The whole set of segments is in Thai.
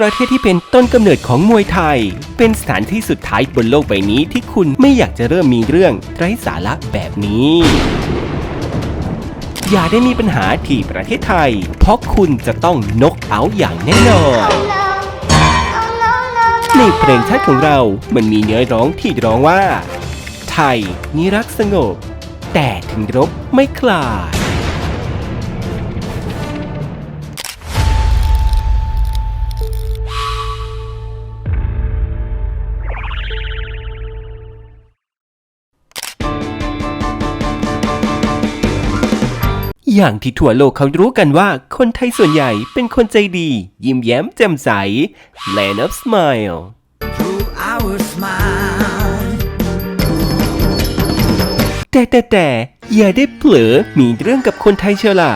ประเทศที่เป็นต้นกำเนิดของมวยไทย เป็นสถานที่สุดท้ายบนโลกใบนี้ที่คุณไม่อยากจะเริ่มมีเรื่องไร้สาระแบบนี้ อย่าได้มีปัญหาที่ประเทศไทย เพราะคุณจะต้องนกเอาอย่างแน่นอนในเพลงชาติของเรามันมีเนื้อร้องที่ร้องว่า ไทยนิรักสงบ แต่ถึงรบไม่คลาด อย่างที่ทั่วโลกเขารู้กันว่าคนไทยส่วนใหญ่เป็นคนใจดี ยิ้มแย้มแจ่มใส Land of Smile our smile. แต่แต่แต่อย่าได้เผลอมีเรื่องกับคนไทยเชียวล่ะ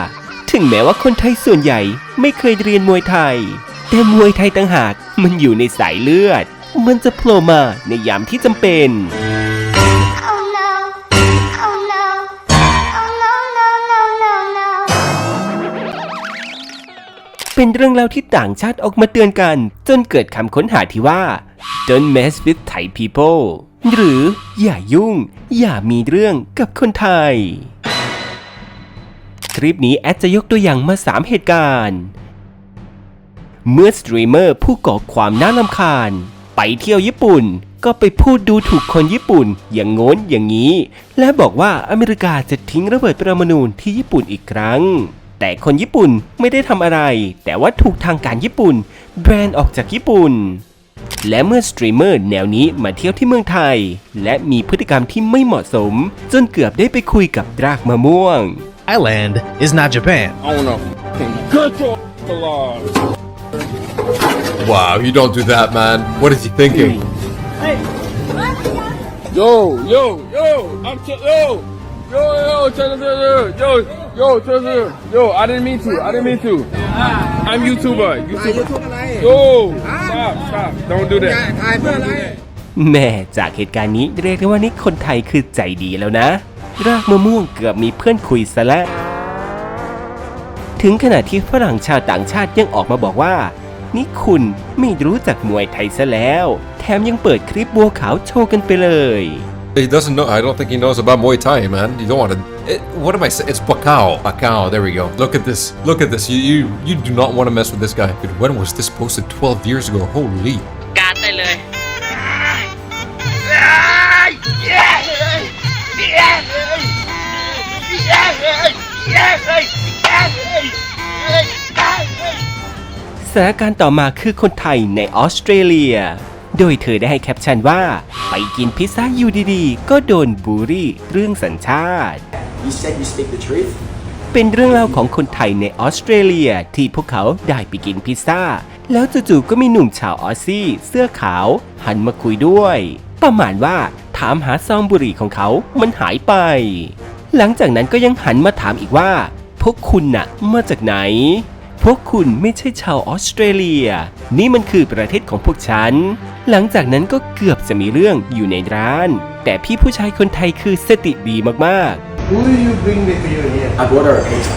ถึงแม้ว่าคนไทยส่วนใหญ่ไม่เคยเรียนมวยไทย แต่มวยไทยต่างหากมันอยู่ในสายเลือด มันจะโผล่มาในยามที่จำเป็น เป็นเรื่องเล่าที่ต่างชาติออกมาเตือนกัน จนเกิดคำค้นหาที่ว่า don't mess with Thai people หรืออย่ายุ่ง อย่ามีเรื่องกับคนไทย คลิปนี้แอดจะยกตัวอย่างมา 3 เหตุการณ์ เมื่อสตรีมเมอร์ผู้ก่อความน่าลำคาญ ไปเที่ยวญี่ปุ่น ก็ไปพูดดูถูกคนญี่ปุ่น อย่างโง้นอย่างนี้ และบอกว่าอเมริกาจะทิ้งระเบิดปรมาณูที่ญี่ปุ่นอีกครั้ง แต่คนญี่ปุ่นไม่ได้ทำอะไร แต่ว่าถูกทางการญี่ปุ่น แบรนด์ออกจากญี่ปุ่น และเมื่อสตรีมเมอร์แนวนี้มาเที่ยวที่เมืองไทย และมีพฤติกรรมที่ไม่เหมาะสม จนเกือบได้ไปคุยกับดรากมะม่วง Thailand is not Japan. on a fucking control laws. Wow, you don't do that, man. What is he thinking? Yo, yo, yo, I'm t- yo, yo, yo, check this out, yo, yo, check this out. Yo, I didn't mean to, I didn't mean to. I'm YouTuber, YouTuber. Yo, stop, stop, don't do that. Don't do that. แม่จากเหตุการณ์นี้เรียกได้ว่านี่คนไทยคือใจดีแล้วนะ รากมะม่วงเกือบมีเพื่อนคุยซะแล้ว ถึงขนาดที่ฝรั่งชาวต่างชาติยังออกมาบอกว่า นี่คุณไม่รู้จักมวยไทยซะแล้ว แถมยังเปิดคลิปบัวขาวโชว์กันไปเลย He doesn't know. I don't think he knows about Muay Thai, man. You don't want to. It, what am I saying? It's Bacau. Bacau. There we go. Look at this. Look at this. You you you do not want to mess with this guy. Dude, when was this posted? 12 years ago. Holy. การ์ดได้เลย สถานการณ์ต่อมาคือคนไทยในออสเตรเลีย โดยเธอได้ให้แคปชั่นว่า ไปกินพิซซ่าอยู่ดีๆ ก็โดนบูลลี่เรื่องสัญชาติ You said you speak the truth. เป็นเรื่องเล่าของคนไทยในออสเตรเลียที่พวกเขาได้ไปกินพิซซ่า แล้วจู่ๆก็มีหนุ่มชาวออสซี่ เสื้อขาว หันมาคุยด้วย ประมาณว่าถามหาซองบุหรี่ของเขามันหายไป หลังจากนั้นก็ยังหันมาถามอีกว่า พวกคุณน่ะมาจากไหน พวกคุณไม่ใช่ชาวออสเตรเลีย นี่มันคือประเทศของพวกฉัน หลังจากนั้นก็เกือบจะมีเรื่องอยู่ในร้าน แต่พี่ผู้ชายคนไทยคือสติดีมากๆ Who did you bring with you here? I bought her a pizza.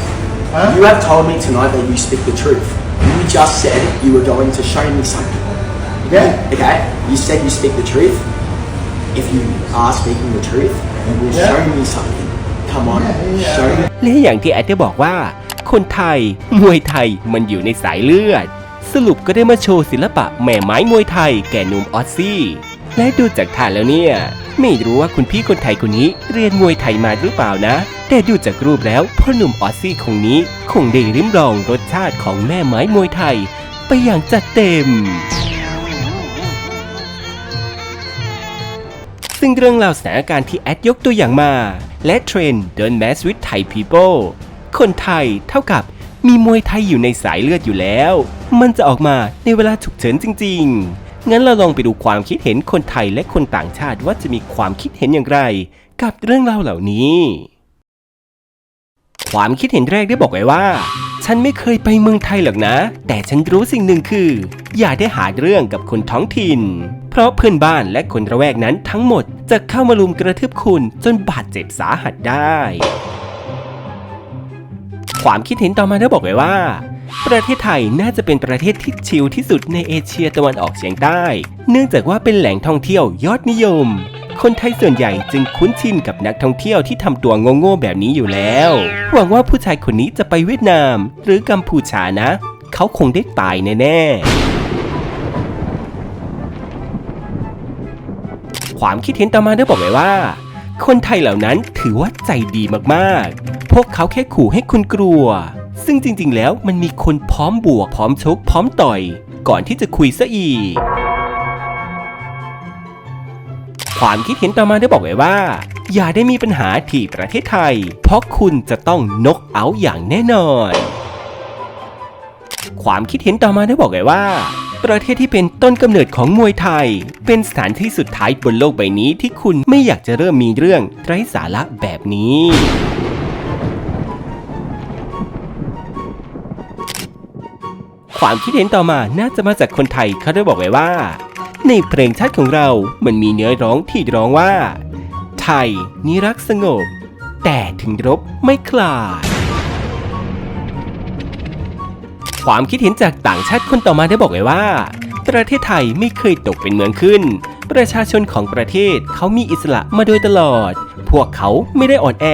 You have told me tonight that you speak the truth. You just said you were going to show me something. Yeah. Okay? You said you speak the truth. If you are speaking the truth, you will Yeah. show me something. Come on, yeah. show me. และอย่างที่แอดได้บอกว่า คนไทย มวยไทยมันอยู่ในสายเลือด สรุปก็ได้มาโชว์ศิลปะแม่ไม้มวยไทยแก่หนุ่มออสซี่ และดูจากท่าแล้วเนี่ย ไม่รู้ว่าคุณพี่คนไทยคนนี้เรียนมวยไทยมาหรือเปล่านะ แต่ดูจากรูปแล้วพ่อหนุ่มออสซี่คงนี้คงได้ริมรองรสชาติของแม่ไม้มวยไทย ไปอย่างจัดเต็มซึ่งเรื่องราวสถานการณ์ที่แอดยกตัวอย่างมา และเทรนด์ Don't mess with Thai people คนไทยเท่ากับ มีมวยไทยอยู่ในสายเลือดอยู่แล้ว มันจะออกมาในเวลาฉุกเฉินจริง ๆ งั้นเราลองไปดูความคิดเห็นคนไทยและคนต่างชาติว่าจะมีความคิดเห็นอย่างไร กับเรื่องราวเหล่านี้ ความคิดเห็นแรกได้บอกไว้ว่า ฉันไม่เคยไปเมืองไทยหรอกนะ แต่ฉันรู้สิ่งหนึ่งคือ อย่าได้หาเรื่องกับคนท้องถิ่น เพราะเพื่อนบ้านและคนระแวกนั้นทั้งหมดจะเข้ามาลุมกระทืบคุณจนบาดเจ็บสาหัสได้ ความคิดเห็นต่อมาได้บอกไว้ว่า ประเทศไทยน่าจะเป็นประเทศที่ชิลที่สุดในเอเชียตะวันออกเฉียงใต้ เนื่องจากว่าเป็นแหล่งท่องเที่ยวยอดนิยม คนไทยส่วนใหญ่จึงคุ้นชินกับนักท่องเที่ยวที่ทำตัวโง่ๆแบบนี้อยู่แล้ว หวังว่าผู้ชายคนนี้จะไปเวียดนาม หรือกัมพูชานะ เขาคงได้ตายแน่ๆความคิดเห็นต่อมาได้บอกไว้ว่า คนไทยเหล่านั้นถือว่าใจดีมากๆ พวกเขาแค่ขู่ให้คุณกลัว ซึ่งจริงๆ แล้วมันมีคนพร้อมบวกพร้อมชกพร้อมต่อย ก่อนที่จะคุยซะอีก ความคิดเห็นต่อมาได้บอกไว้ว่า อย่าได้มีปัญหาที่ประเทศไทย เพราะคุณจะต้องนกเอาอย่างแน่นอน ความคิดเห็นต่อมาได้บอกไว้ว่า ประเทศที่เป็นต้นกำเนิดของมวยไทย เป็นสถานที่สุดท้ายบนโลกใบนี้ที่คุณไม่อยากจะเริ่มมีเรื่องไร้สาระแบบนี้ความคิดเห็นต่อมาน่าจะมาจากคนไทยเขาได้บอกไว้ว่า ในเพลงชาติของเรา มันมีเนื้อร้องที่ร้องว่า ไทยนิรักสงบ แต่ถึงรบไม่คลาด ความคิดเห็นจากต่างชาติคนต่อมาได้บอกไว้ว่า ประเทศไทยไม่เคยตกเป็นเมืองขึ้น ประชาชนของประเทศเขามีอิสระมาโดยตลอด พวกเขาไม่ได้อ่อนแอ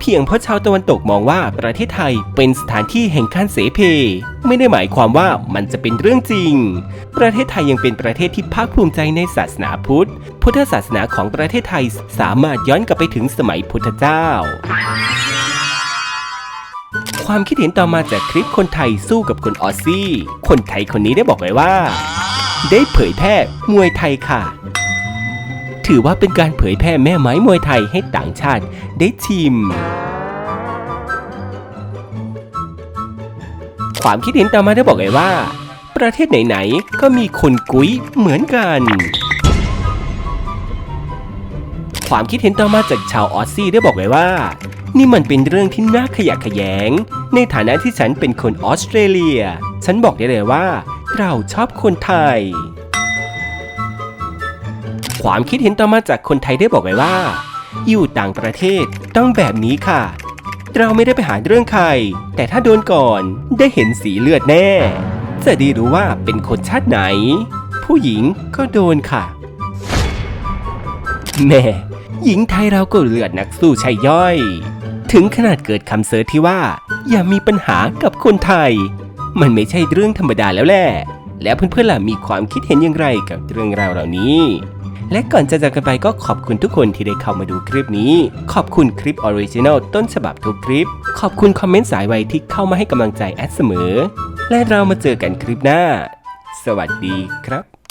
เพียงเพราะชาวตะวันตกมองว่าประเทศไทยเป็นสถานที่แห่งการเสเพ ไม่ได้หมายความว่ามันจะเป็นเรื่องจริง ประเทศไทยยังเป็นประเทศที่ภาคภูมิใจในศาสนาพุทธ พุทธศาสนาของประเทศไทยสามารถย้อนกลับไปถึงสมัยพุทธเจ้า ความคิดเห็นต่อมาจากคลิปคนไทยสู้กับคนออสซี่ คนไทยคนนี้ได้บอกไว้ว่า ได้เผยแพร่มวยไทยค่ะ ถือว่าเป็นการเผยแพร่แม่ไม้มวยไทยให้ต่างชาติได้ชิม ความคิดเห็นต่อมาได้บอกไว้ว่า ประเทศไหนๆก็มีคนกุ้ยเหมือนกันความคิดเห็นต่อมาจากชาวออสซี่ได้บอกไว้ว่า นี่มันเป็นเรื่องที่น่าขยะแขยง ในฐานะที่ฉันเป็นคนออสเตรเลีย ฉันบอกได้เลยว่า เราชอบคนไทย ความคิดเห็นต่อมาจากคนไทยได้บอกไว้ว่า อยู่ต่างประเทศต้องแบบนี้ค่ะ เราไม่ได้ไปหาเรื่องใคร แต่ถ้าโดนก่อนได้เห็นสีเลือดแน่ จะได้รู้ว่าเป็นคนชาติไหน ผู้หญิงก็โดนค่ะแม่หญิงไทยเราก็เลือดนักสู้ชายย่อย ถึงขนาดเกิดคำเสิร์ชที่ว่า อย่ามีปัญหากับคนไทย มันไม่ใช่เรื่องธรรมดาแล้วแหละแล้วเพื่อนๆล่ะมีความคิดเห็นอย่างไรกับเรื่องราวเหล่านี้ และก่อนจะจากกันไปก็ขอบคุณทุกคนที่ได้เข้ามาดูคลิปนี้ ขอบคุณคลิปออริจินัลต้นฉบับทุกคลิป ขอบคุณคอมเมนต์สายไวที่เข้ามาให้กำลังใจแอดเสมอ และเรามาเจอกันคลิปหน้า สวัสดีครับ